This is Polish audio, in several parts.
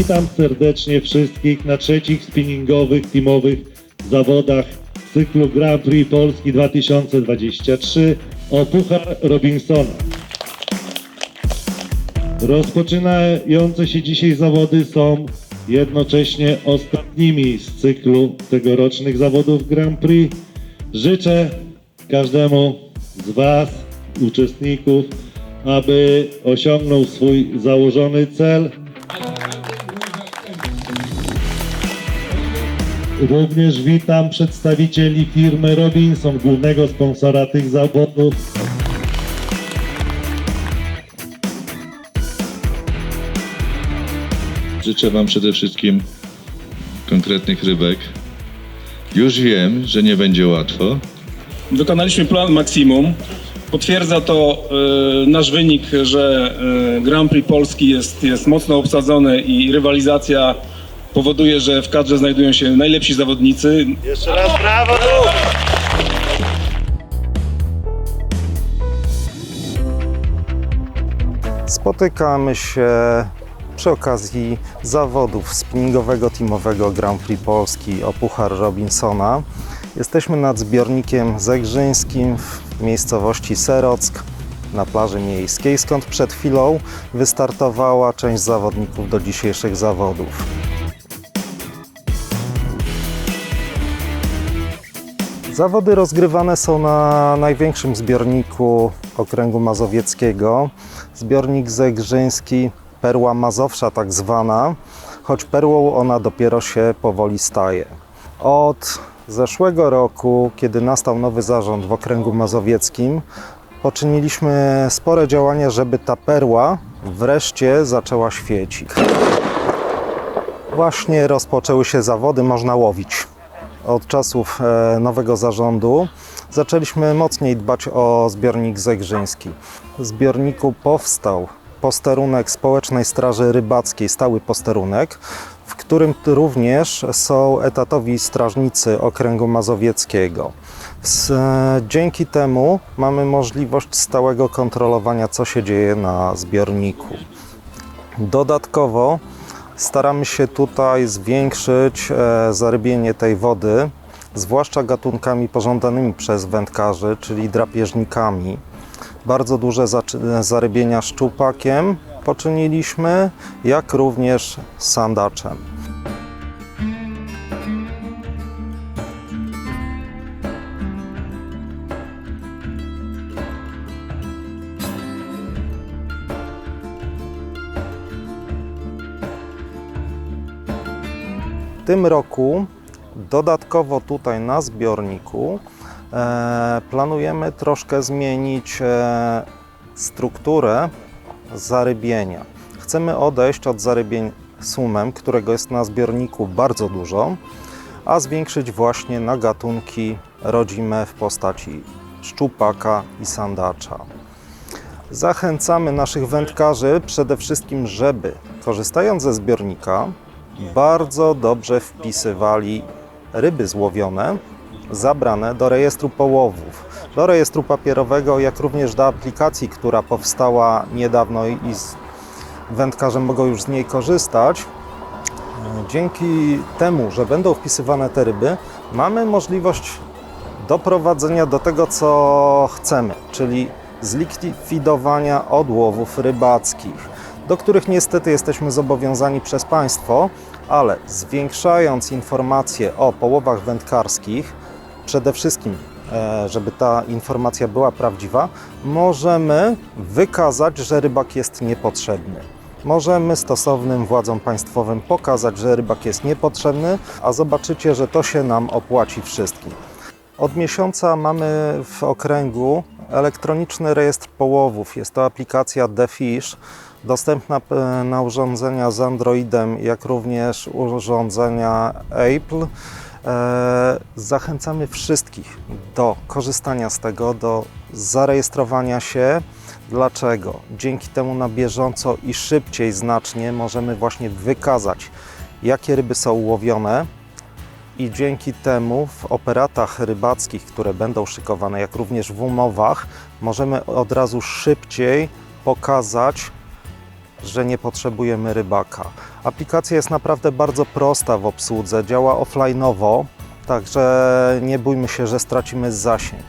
Witam serdecznie wszystkich na trzecich spinningowych, teamowych zawodach cyklu Grand Prix Polski 2023 o Puchar Robinsona. Rozpoczynające się dzisiaj zawody są jednocześnie ostatnimi z cyklu tegorocznych zawodów Grand Prix. Życzę każdemu z Was, uczestników, aby osiągnął swój założony cel. Również witam przedstawicieli firmy Robinson, głównego sponsora tych zawodów. Życzę Wam przede wszystkim konkretnych rybek. Już wiem, że nie będzie łatwo. Wykonaliśmy plan maksimum. Potwierdza to e, nasz wynik, że e, Grand Prix Polski jest, jest mocno obsadzony i rywalizacja powoduje, że w kadrze znajdują się najlepsi zawodnicy. Jeszcze raz brawo! Spotykamy się przy okazji zawodów spinningowego teamowego Grand Prix Polski o Puchar Robinsona. Jesteśmy nad zbiornikiem zegrzyńskim w miejscowości Serock na plaży miejskiej, skąd przed chwilą wystartowała część zawodników do dzisiejszych zawodów. Zawody rozgrywane są na największym zbiorniku okręgu mazowieckiego. Zbiornik zegrzyński, perła Mazowsza tak zwana, choć perłą ona dopiero się powoli staje. Od zeszłego roku, kiedy nastał nowy zarząd w okręgu mazowieckim, poczyniliśmy spore działania, żeby ta perła wreszcie zaczęła świecić. Właśnie rozpoczęły się zawody, można łowić od czasów e, nowego zarządu zaczęliśmy mocniej dbać o zbiornik zegrzyński. W zbiorniku powstał posterunek Społecznej Straży Rybackiej, stały posterunek, w którym również są etatowi strażnicy okręgu mazowieckiego. E, Dzięki temu mamy możliwość stałego kontrolowania, co się dzieje na zbiorniku. Dodatkowo staramy się tutaj zwiększyć e, zarybienie tej wody, zwłaszcza gatunkami pożądanymi przez wędkarzy, czyli drapieżnikami. Bardzo duże zarybienia szczupakiem poczyniliśmy, jak również sandaczem. Tym roku dodatkowo tutaj na zbiorniku e, planujemy troszkę zmienić e, strukturę zarybienia. Chcemy odejść od zarybień sumem, którego jest na zbiorniku bardzo dużo, a zwiększyć właśnie na gatunki rodzime w postaci szczupaka i sandacza. Zachęcamy naszych wędkarzy przede wszystkim, żeby korzystając ze zbiornika, bardzo dobrze wpisywali ryby złowione, zabrane do rejestru połowów, do rejestru papierowego, jak również do aplikacji, która powstała niedawno i wędkarze mogą już z niej korzystać. Dzięki temu, że będą wpisywane te ryby, mamy możliwość doprowadzenia do tego, co chcemy, czyli zlikwidowania odłowów rybackich, do których niestety jesteśmy zobowiązani przez państwo, ale zwiększając informacje o połowach wędkarskich, przede wszystkim, e, żeby ta informacja była prawdziwa, możemy wykazać, że rybak jest niepotrzebny. Możemy stosownym władzom państwowym pokazać, że rybak jest niepotrzebny, a zobaczycie, że to się nam opłaci wszystkim. Od miesiąca mamy w okręgu elektroniczny rejestr połowów. Jest to aplikacja The Fish, dostępna e, na urządzenia z Androidem, jak również urządzenia Apple. E, Zachęcamy wszystkich do korzystania z tego, do zarejestrowania się. Dlaczego? Dzięki temu na bieżąco i szybciej znacznie możemy właśnie wykazać, jakie ryby są łowione, i dzięki temu w operatach rybackich, które będą szykowane, jak również w umowach, możemy od razu szybciej pokazać że nie potrzebujemy rybaka. Aplikacja jest naprawdę bardzo prosta w obsłudze, działa offline'owo, także nie bójmy się, że stracimy zasięg.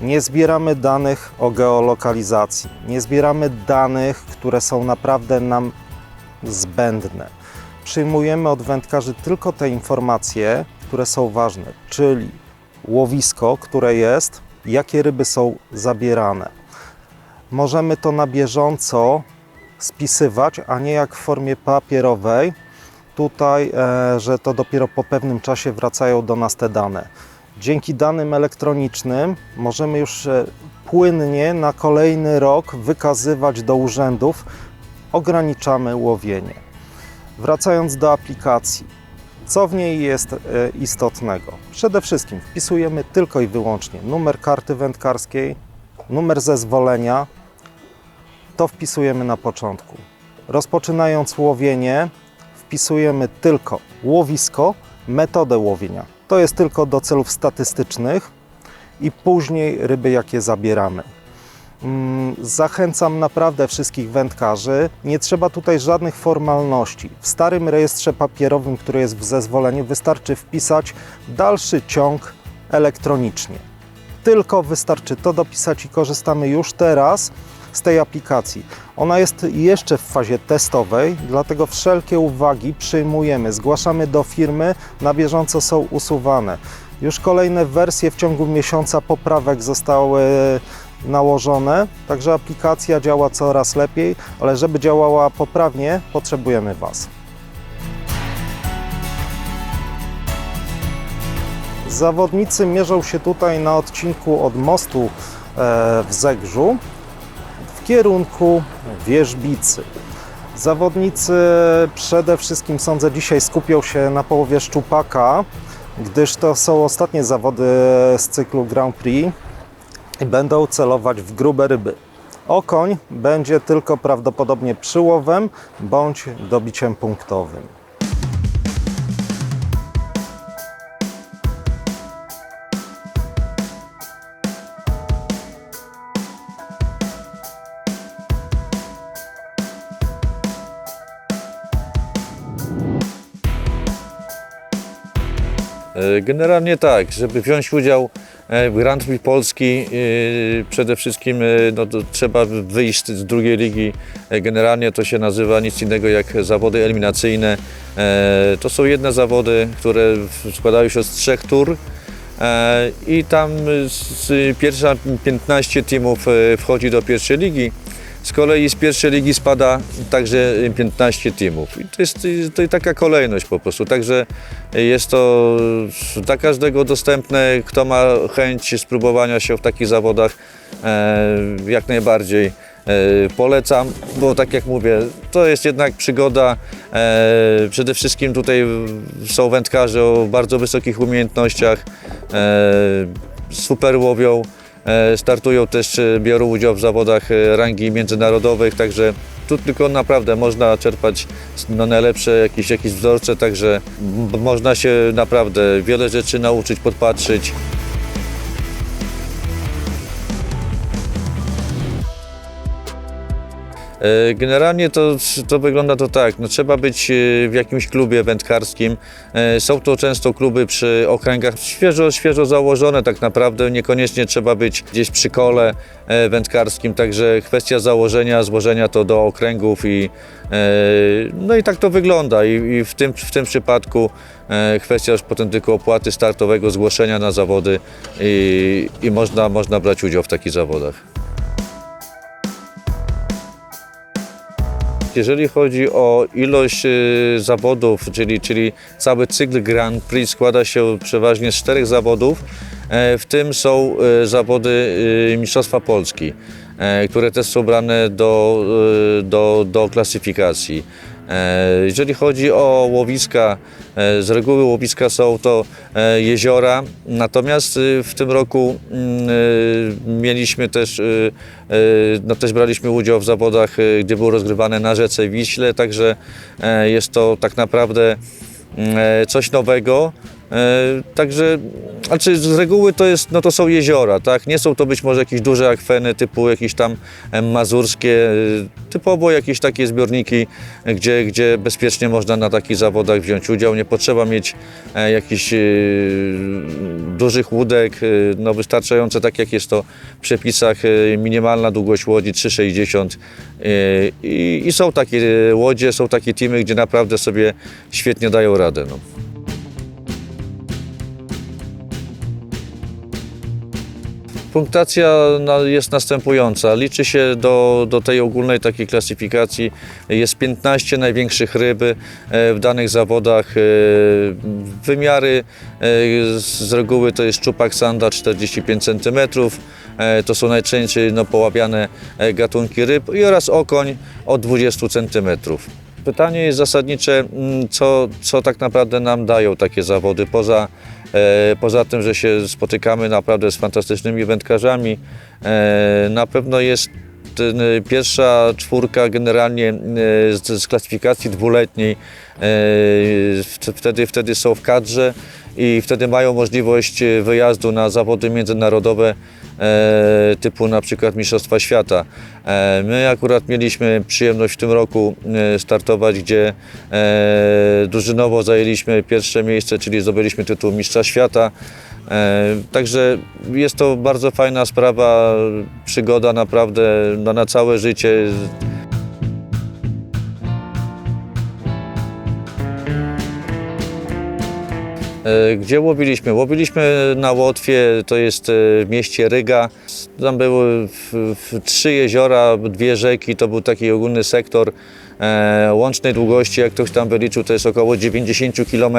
Nie zbieramy danych o geolokalizacji, nie zbieramy danych, które są naprawdę nam zbędne. Przyjmujemy od wędkarzy tylko te informacje, które są ważne, czyli łowisko, które jest, jakie ryby są zabierane. Możemy to na bieżąco spisywać, a nie jak w formie papierowej. Tutaj, e, że to dopiero po pewnym czasie wracają do nas te dane. Dzięki danym elektronicznym możemy już e, płynnie na kolejny rok wykazywać do urzędów, ograniczamy łowienie. Wracając do aplikacji, co w niej jest e, istotnego? Przede wszystkim wpisujemy tylko i wyłącznie numer karty wędkarskiej, numer zezwolenia, to wpisujemy na początku. Rozpoczynając łowienie, wpisujemy tylko łowisko, metodę łowienia. To jest tylko do celów statystycznych i później ryby, jakie zabieramy. Mm, Zachęcam naprawdę wszystkich wędkarzy. Nie trzeba tutaj żadnych formalności. W starym rejestrze papierowym, który jest w zezwoleniu, wystarczy wpisać dalszy ciąg elektronicznie. Tylko wystarczy to dopisać i korzystamy już teraz z tej aplikacji. Ona jest jeszcze w fazie testowej, dlatego wszelkie uwagi przyjmujemy, zgłaszamy do firmy, na bieżąco są usuwane. Już kolejne wersje w ciągu miesiąca poprawek zostały nałożone, także aplikacja działa coraz lepiej, ale żeby działała poprawnie, potrzebujemy Was. Zawodnicy mierzą się tutaj na odcinku od mostu e, w Zegrzu kierunku Wierzbicy. Zawodnicy przede wszystkim sądzę dzisiaj skupią się na połowie szczupaka, gdyż to są ostatnie zawody z cyklu Grand Prix i będą celować w grube ryby. Okoń będzie tylko prawdopodobnie przyłowem bądź dobiciem punktowym. Generalnie tak, żeby wziąć udział e, w Grand Prix Polski, e, przede wszystkim e, no, trzeba wyjść z drugiej ligi. Generalnie to się nazywa nic innego jak zawody eliminacyjne. To są jedne zawody, które składają się z trzech tur. I tam pierwsza 15 teamów wchodzi do pierwszej ligi. Z kolei z pierwszej ligi spada także 15 teamów. I to jest to jest taka kolejność po prostu. Także jest to dla każdego dostępne. Kto ma chęć spróbowania się w takich zawodach, e, jak najbardziej e, polecam, bo tak jak mówię, to jest jednak przygoda. E, przede wszystkim tutaj są wędkarze o bardzo wysokich umiejętnościach, super łowią. E, Startują też, e, biorą udział w zawodach e, rangi międzynarodowych, także tu tylko naprawdę można czerpać no, najlepsze jakieś, jakieś wzorce, także można się naprawdę wiele rzeczy nauczyć, podpatrzyć. Generalnie to, to wygląda to tak, no trzeba być e, w jakimś klubie wędkarskim. E, Są to często kluby przy okręgach świeżo, świeżo założone tak naprawdę, niekoniecznie trzeba być gdzieś przy kole e, wędkarskim, także kwestia założenia, złożenia to do okręgów i e, no i tak to wygląda i, i w, tym, w tym przypadku e, kwestia już potem tylko opłaty startowego, zgłoszenia na zawody i, i można, można brać udział w takich zawodach. Jeżeli chodzi o ilość y, zawodów, czyli, czyli cały cykl Grand Prix składa się przeważnie z czterech zawodów, e, w tym są e, zawody y, Mistrzostwa Polski, e, które też są brane do, y, do, do klasyfikacji. E, Jeżeli chodzi o łowiska, e, z reguły łowiska są to e, jeziora, natomiast y, w tym roku mm, y, mieliśmy też, y, no też braliśmy udział w zawodach, y, gdzie były rozgrywane na rzece Wiśle, także jest to tak naprawdę mm, coś nowego. E, Także, znaczy z reguły to jest, no to są jeziora, tak? Nie są to być może jakieś duże akweny typu jakieś tam mazurskie, e, typowo jakieś takie zbiorniki, e, gdzie, gdzie bezpiecznie można na takich zawodach wziąć udział. Nie potrzeba mieć jakichś dużych łódek, no wystarczające tak jak jest to w przepisach, minimalna długość łodzi 3,60 e, i, i są takie łodzie, są takie teamy, gdzie naprawdę sobie świetnie dają radę. No. Punktacja na- jest następująca. Liczy się do, do tej ogólnej takiej klasyfikacji. Jest 15 największych ryb e, w danych zawodach. E, Wymiary e, z reguły to jest szczupak sanda 45 cm. To są najczęściej no, poławiane gatunki ryb i oraz okoń od 20 cm. Pytanie jest zasadnicze, mm, co, co tak naprawdę nam dają takie zawody, poza, poza tym, że się spotykamy naprawdę z fantastycznymi wędkarzami. E, na pewno jest e, pierwsza czwórka generalnie e, z, klasyfikacji dwuletniej, e, wtedy, wtedy są w kadrze i wtedy mają możliwość e, wyjazdu na zawody międzynarodowe e, typu na przykład Mistrzostwa Świata. E, my akurat mieliśmy przyjemność w tym roku e, startować, gdzie e, drużynowo zajęliśmy pierwsze miejsce, czyli zdobyliśmy tytuł Mistrza Świata. E, Także jest to bardzo fajna sprawa, przygoda naprawdę na całe życie. Gdzie łowiliśmy? Łowiliśmy na Łotwie, to jest e, w mieście Ryga. Tam były trzy jeziora, dwie rzeki, to był taki ogólny sektor e, łącznej długości, jak ktoś tam wyliczył, to jest około 90 km.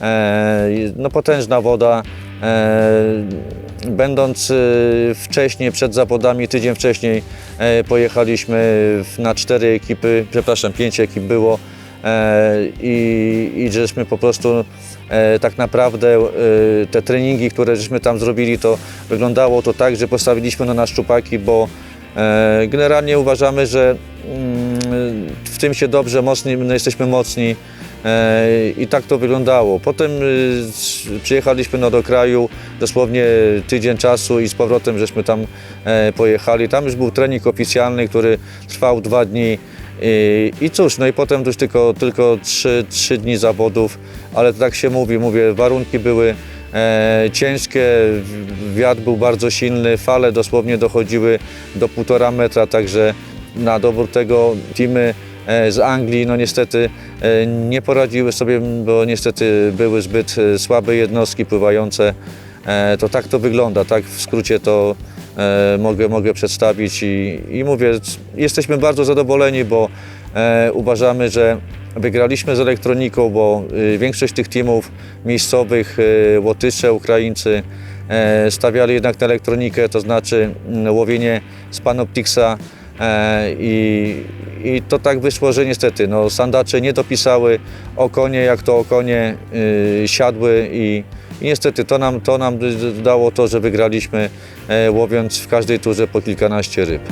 E, no potężna woda. E, będąc e, wcześniej, przed zawodami, tydzień wcześniej e, pojechaliśmy na cztery ekipy, przepraszam, pięć ekip było e, i, i żeśmy po prostu e, tak naprawdę e, te treningi, które żeśmy tam zrobili, to wyglądało to tak, że postawiliśmy na nas szczupaki, bo e, generalnie uważamy, że mm, w tym się dobrze, mocni, my jesteśmy mocni e, i tak to wyglądało. Potem e, przyjechaliśmy no, do kraju, dosłownie tydzień czasu i z powrotem żeśmy tam e, pojechali. Tam już był trening oficjalny, który trwał dwa dni. I, I cóż, no i potem już tylko, tylko trzy, trzy dni zawodów, ale tak się mówi, mówię, warunki były e, ciężkie, wiatr był bardzo silny, fale dosłownie dochodziły do półtora metra, także na dobór tego teamy e, z Anglii, no niestety e, nie poradziły sobie, bo niestety były zbyt e, słabe jednostki pływające. To tak to wygląda, tak w skrócie to mogę, mogę przedstawić i, i mówię, jesteśmy bardzo zadowoleni, bo e, uważamy, że wygraliśmy z elektroniką, bo y, większość tych teamów miejscowych, y, Łotysze, Ukraińcy e, stawiali jednak na elektronikę, to znaczy mm, łowienie z Panoptixa e, i, i to tak wyszło, że niestety no, sandacze nie dopisały, okonie jak to okonie y, siadły i, i niestety to nam, to nam dało to, że wygraliśmy e, łowiąc w każdej turze po kilkanaście ryb.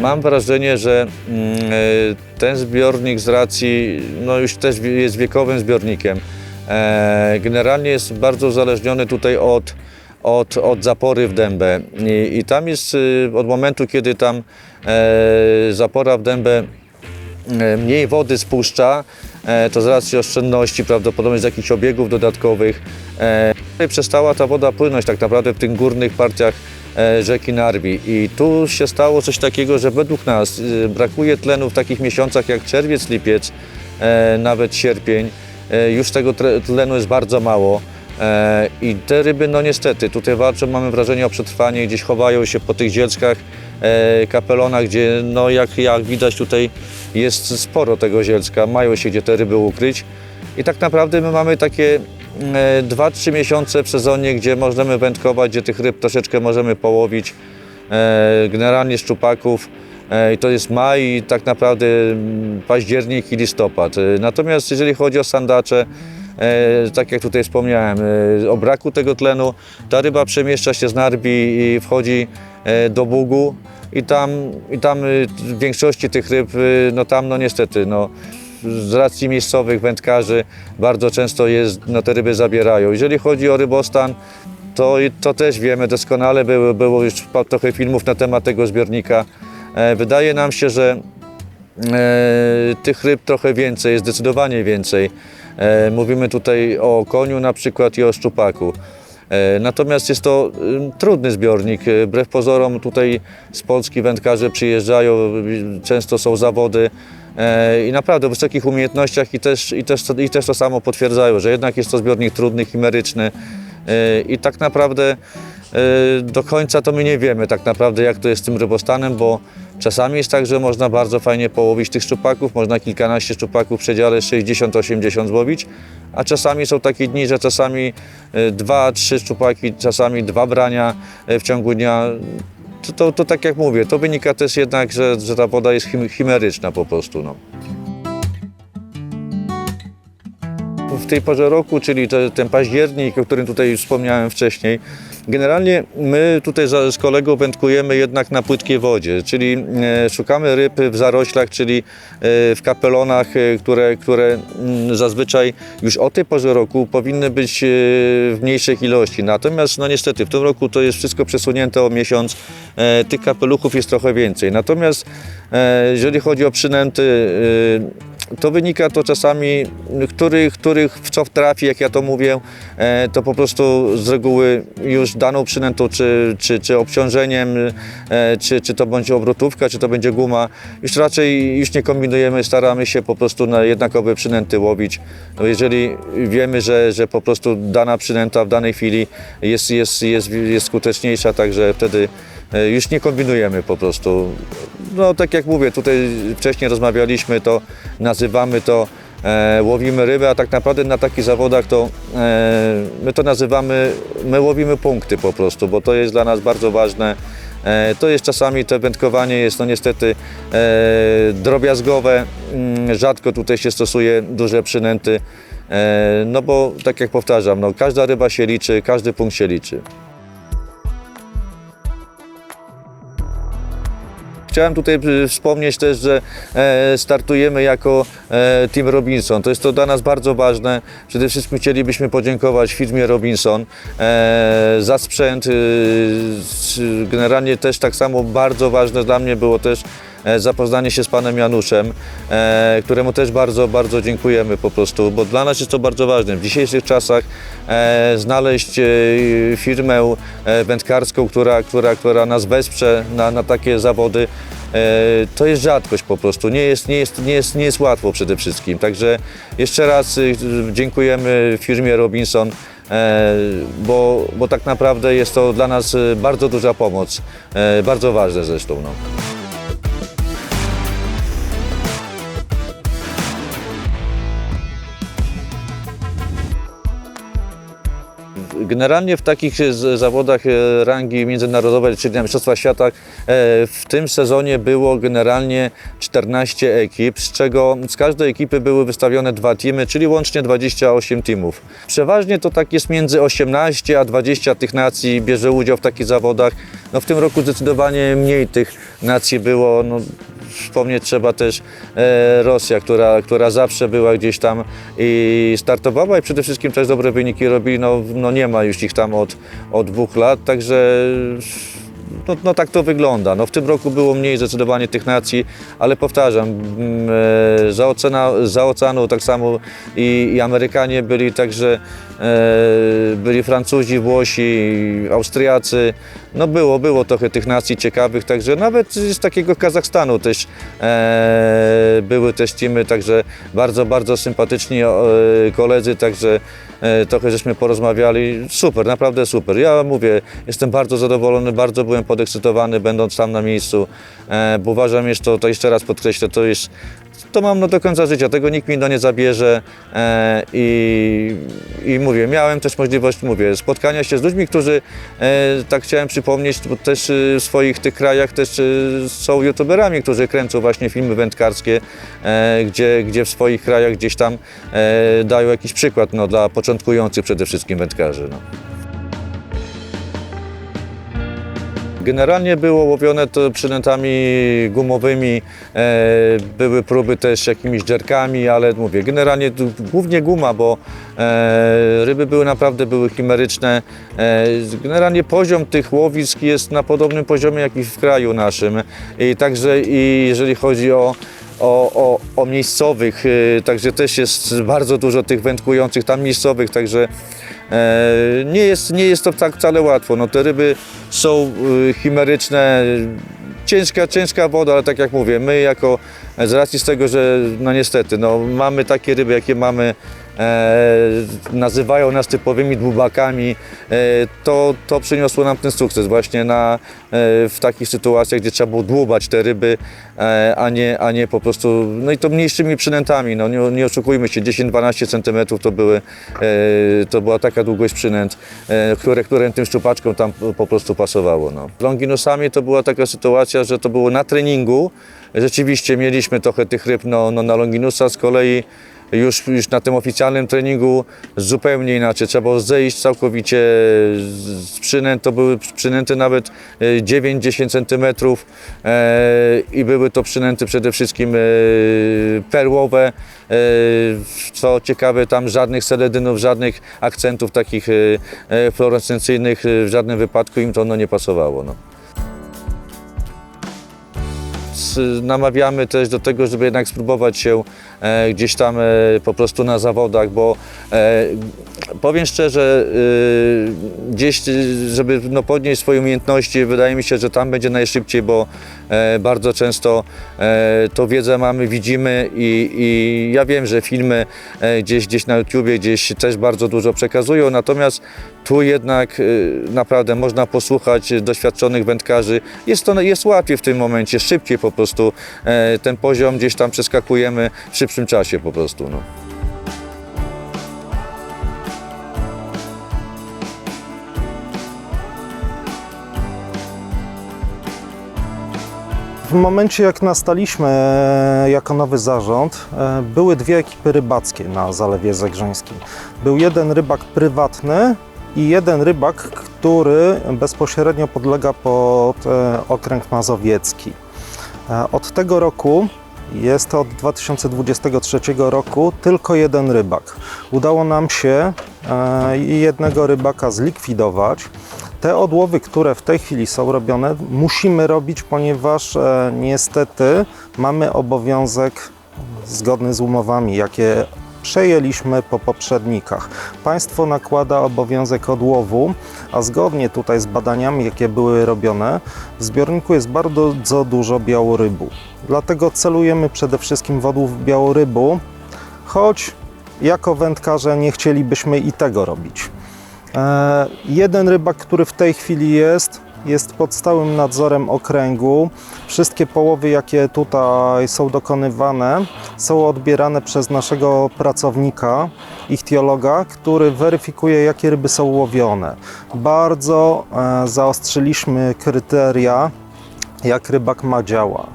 Mam wrażenie, że mm, e, ten zbiornik z racji, no już też jest wiekowym zbiornikiem, e, generalnie jest bardzo uzależniony tutaj od, od, od zapory w dębę. I, i tam jest y, od momentu, kiedy tam zapora w dębę mniej wody spuszcza, e, to z racji oszczędności, prawdopodobnie z jakichś obiegów dodatkowych, e, przestała ta woda płynąć tak naprawdę w tych górnych partiach e, rzeki Narwi. I tu się stało coś takiego, że według nas e, brakuje tlenu w takich miesiącach jak czerwiec, lipiec, e, nawet sierpień. E, Już tego tlenu jest bardzo mało. E, I te ryby, no niestety, tutaj walczą, mamy wrażenie o przetrwanie, gdzieś chowają się po tych zielskach, e, kapelonach, gdzie no jak, jak widać tutaj jest sporo tego zielska, mają się gdzie te ryby ukryć. I tak naprawdę my mamy takie 2-3 miesiące w sezonie, gdzie możemy wędkować, gdzie tych ryb troszeczkę możemy połowić, e, generalnie szczupaków. E, I to jest maj i tak naprawdę mm, październik i listopad. E, Natomiast jeżeli chodzi o sandacze, e, tak jak tutaj wspomniałem, e, o braku tego tlenu, ta ryba przemieszcza się z narbi i wchodzi e, do bugu i tam, i tam y, w większości tych ryb, y, no tam no niestety, no z racji miejscowych wędkarzy bardzo często jest, no te ryby zabierają. Jeżeli chodzi o rybostan, to, to też wiemy doskonale, było, było już trochę filmów na temat tego zbiornika. E, wydaje nam się, że e, tych ryb trochę więcej, jest zdecydowanie więcej. E, mówimy tutaj o koniu na przykład i o szczupaku. E, Natomiast jest to trudny zbiornik. E, Wbrew pozorom tutaj z Polski wędkarze przyjeżdżają, y, często są zawody e, i naprawdę o wysokich umiejętnościach i też, i, też, i też to samo potwierdzają, że jednak jest to zbiornik trudny, chimeryczny i tak naprawdę do końca to my nie wiemy tak naprawdę jak to jest z tym rybostanem, bo czasami jest tak, że można bardzo fajnie połowić tych szczupaków, można kilkanaście szczupaków w przedziale 60-80 złowić, a czasami są takie dni, że czasami e, dwa, trzy szczupaki, czasami dwa brania e, w ciągu dnia. To, to, to tak jak mówię, to wynika też jednak, że, że ta woda jest chim- chimeryczna po prostu. No. W tej porze roku, czyli te, ten październik, o którym tutaj już wspomniałem wcześniej, generalnie my tutaj z kolegą wędkujemy jednak na płytkiej wodzie, czyli e, szukamy ryb w zaroślach, czyli e, w kapelonach, e, które, które mm, zazwyczaj już o tej porze roku powinny być w mniejszych ilości. Natomiast no niestety w tym roku to jest wszystko przesunięte o miesiąc, tych kapeluchów jest trochę więcej. Natomiast jeżeli chodzi o przynęty, to wynika to czasami, których, których w co trafi, jak ja to mówię, e, to po prostu z reguły już daną przynętą, czy, czy, czy obciążeniem, e, czy, czy to będzie obrotówka, czy to będzie guma, już raczej już nie kombinujemy, staramy się po prostu na jednakowe przynęty łowić. No jeżeli wiemy, że, że po prostu dana przynęta w danej chwili jest, jest, jest, jest skuteczniejsza, także wtedy już nie kombinujemy po prostu. No tak jak mówię, tutaj wcześniej rozmawialiśmy, to nazywamy to e, łowimy rybę, a tak naprawdę na takich zawodach to e, my to nazywamy, my łowimy punkty po prostu, bo to jest dla nas bardzo ważne. E, to jest czasami to wędkowanie jest no niestety e, drobiazgowe, mm, rzadko tutaj się stosuje duże przynęty, e, no bo tak jak powtarzam, no, każda ryba się liczy, każdy punkt się liczy. Chciałem tutaj y, wspomnieć też, że e, startujemy jako e, Team Robinson. To jest to dla nas bardzo ważne. Przede wszystkim chcielibyśmy podziękować firmie Robinson e, za sprzęt. y, Generalnie też tak samo bardzo ważne dla mnie było też zapoznanie się z panem Januszem, e, któremu też bardzo, bardzo dziękujemy po prostu, bo dla nas jest to bardzo ważne. W dzisiejszych czasach e, znaleźć e, firmę e, wędkarską, która, która, która nas wesprze na, na takie zawody, e, to jest rzadkość po prostu. Nie jest, nie, jest, nie, jest, nie jest łatwo przede wszystkim. Także jeszcze raz dziękujemy firmie Robinson. e, Bo, bo tak naprawdę jest to dla nas bardzo duża pomoc, e, bardzo ważne zresztą. No. Generalnie w takich z- zawodach e, rangi międzynarodowej, czyli na Mistrzostwach Świata, e, w tym sezonie było generalnie 14 ekip, z czego z każdej ekipy były wystawione dwa teamy, czyli łącznie 28 teamów. Przeważnie to tak jest między 18 a 20 tych nacji bierze udział w takich zawodach. No w tym roku zdecydowanie mniej tych nacji było. No, Wspomnieć trzeba też e, Rosja, która, która zawsze była gdzieś tam i startowała i przede wszystkim też dobre wyniki robi. No, no nie ma już ich tam od, od dwóch lat, także no, no tak to wygląda. No w tym roku było mniej zdecydowanie tych nacji, ale powtarzam, mm, e, za, ocena, za oceanu tak samo i, i Amerykanie byli, także e, byli Francuzi, Włosi, Austriacy. No było, było trochę tych nacji ciekawych, także nawet z takiego Kazachstanu też e, były też teamy, także bardzo, bardzo sympatyczni e, koledzy, także e, trochę żeśmy porozmawiali. Super, naprawdę super. Ja mówię, jestem bardzo zadowolony, bardzo byłem podekscytowany będąc tam na miejscu, e, bo uważam, jest to, to jeszcze raz podkreślę, to jest to mam no do końca życia, tego nikt mi no nie zabierze e, i, i mówię, miałem też możliwość, mówię, spotkania się z ludźmi, którzy, e, tak chciałem przypomnieć, bo też e, w swoich tych krajach też e, są youtuberami, którzy kręcą właśnie filmy wędkarskie, e, gdzie, gdzie w swoich krajach gdzieś tam e, dają jakiś przykład no, dla początkujących przede wszystkim wędkarzy. No. Generalnie było łowione to przynętami gumowymi, e, były próby też jakimiś dzierkami, ale mówię, generalnie głównie guma, bo e, ryby były naprawdę były chimeryczne. E, generalnie poziom tych łowisk jest na podobnym poziomie jak i w kraju naszym. I także i jeżeli chodzi o o, o, o miejscowych, także też jest bardzo dużo tych wędkujących tam miejscowych, także nie, jest, nie jest to tak wcale łatwo. No, te ryby są y, chimeryczne, ciężka, ciężka woda, ale tak jak mówię, my jako, z racji z tego, że no niestety, no, mamy takie ryby, jakie mamy, e, nazywają nas typowymi dłubakami, e, to, to przyniosło nam ten sukces właśnie na, e, w takich sytuacjach, gdzie trzeba było dłubać te ryby, e, a, nie, a nie po prostu, no i to mniejszymi przynętami, no nie, nie oszukujmy się, 10-12 cm to były, e, to była taka długość przynęt, e, które, które tym szczupaczkom tam po- prostu pasowało. No. Longinusami to była taka sytuacja, że to było na treningu, rzeczywiście mieliśmy trochę tych ryb no, no, na longinusa, z kolei już, już na tym oficjalnym treningu zupełnie inaczej. Trzeba było zejść całkowicie z przynęt. To były przynęty nawet e, 9-10 cm e, i były to przynęty przede wszystkim e, perłowe. E, co ciekawe, tam żadnych seledynów, żadnych akcentów takich e, e, fluorescencyjnych e, w żadnym wypadku im to no, nie pasowało. No. namawiamy też do tego, żeby jednak spróbować się e, gdzieś tam e, po prostu na zawodach, bo e, powiem szczerze, e, gdzieś, e, żeby no, podnieść swoje umiejętności, wydaje mi się, że tam będzie najszybciej, bo e, bardzo często e, tą wiedzę mamy, widzimy i, i ja wiem, że filmy e, gdzieś, gdzieś na YouTubie gdzieś też bardzo dużo przekazują, natomiast tu jednak naprawdę można posłuchać doświadczonych wędkarzy. Jest to jest łatwiej w tym momencie, szybciej po prostu e, ten poziom gdzieś tam przeskakujemy w szybszym czasie po prostu. No. W momencie jak nastaliśmy e, jako nowy zarząd, e, były dwie ekipy rybackie na Zalewie Zegrzyńskim. Był jeden rybak prywatny i jeden rybak, który bezpośrednio podlega pod e, okręg mazowiecki. Od tego roku, jest to od 2023 roku, tylko jeden rybak. Udało nam się e, jednego rybaka zlikwidować. Te odłowy, które w tej chwili są robione, musimy robić, ponieważ e, niestety mamy obowiązek zgodny z umowami, jakie przejęliśmy po poprzednikach. Państwo nakłada obowiązek odłowu, a zgodnie tutaj z badaniami, jakie były robione, w zbiorniku jest bardzo dużo białorybu. Dlatego celujemy przede wszystkim w odłów białorybu, choć jako wędkarze nie chcielibyśmy i tego robić. E, Jeden rybak, który w tej chwili jest, jest pod stałym nadzorem okręgu. Wszystkie połowy, jakie tutaj są dokonywane, są odbierane przez naszego pracownika, ichtiologa, który weryfikuje, jakie ryby są łowione. Bardzo e, zaostrzyliśmy kryteria, jak rybak ma działać.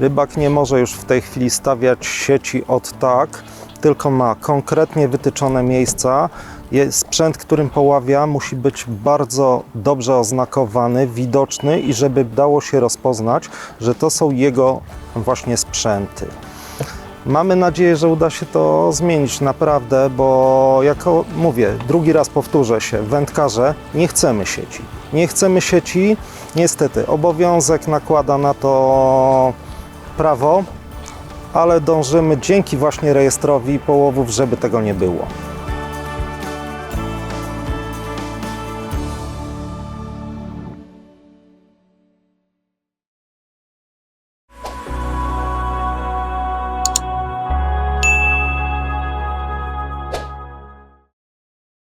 Rybak nie może już w tej chwili stawiać sieci od tak, tylko ma konkretnie wytyczone miejsca. Sprzęt, którym poławia, musi być bardzo dobrze oznakowany, widoczny i żeby dało się rozpoznać, że to są jego właśnie sprzęty. Mamy nadzieję, że uda się to zmienić naprawdę, bo jako mówię, drugi raz powtórzę się, wędkarze nie chcemy sieci. Nie chcemy sieci, niestety obowiązek nakłada na to prawo, ale dążymy dzięki właśnie rejestrowi połowów, żeby tego nie było.